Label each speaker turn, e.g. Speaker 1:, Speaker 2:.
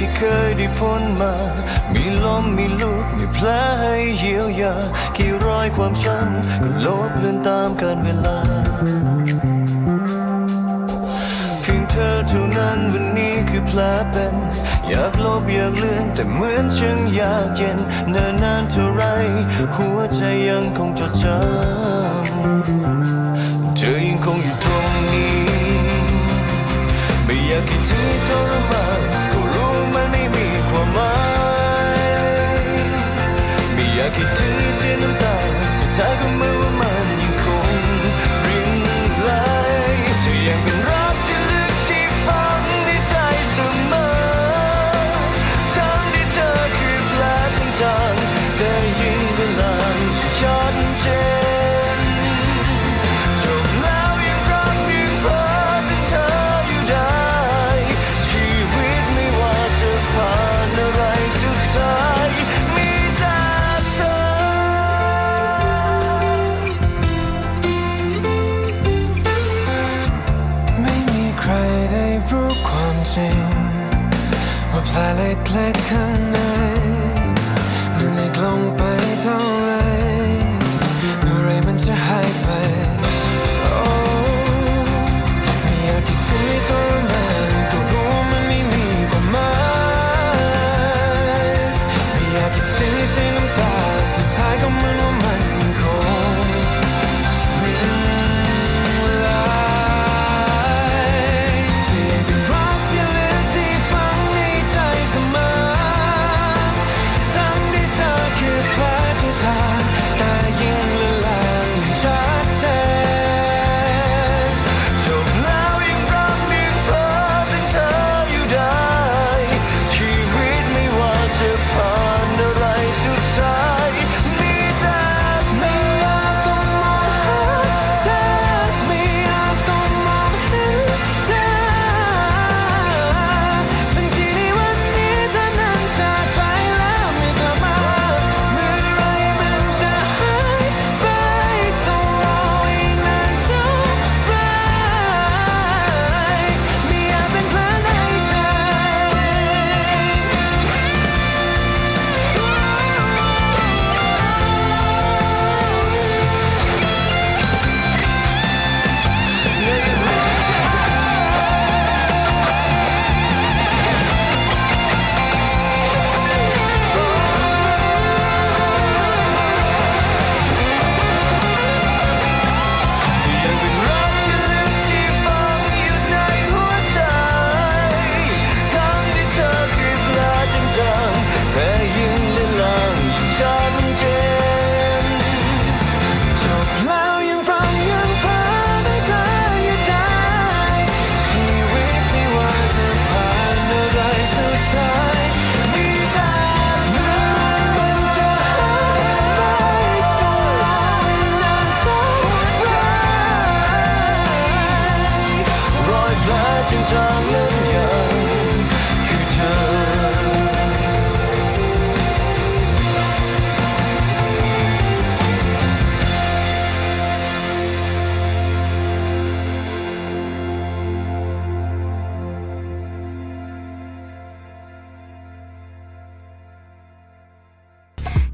Speaker 1: ที่เคยได้พ้นมา มีลมมีลูกมีแผลให้เยียวยา กี่ร้อยความช้ำก็ลบเลือนตามกาลเวลา เพียงเธอเท่านั้นวันนี้คือแผลเป็น อยากลบอยากเลือนแต่เหมือนฉันอยากเย็นเนินนานเท่าไร หัวใจยังคงจดจำ could do ใครได้รู้ความจริง ว่าแผลเล็กๆข้างในมันเล็กลง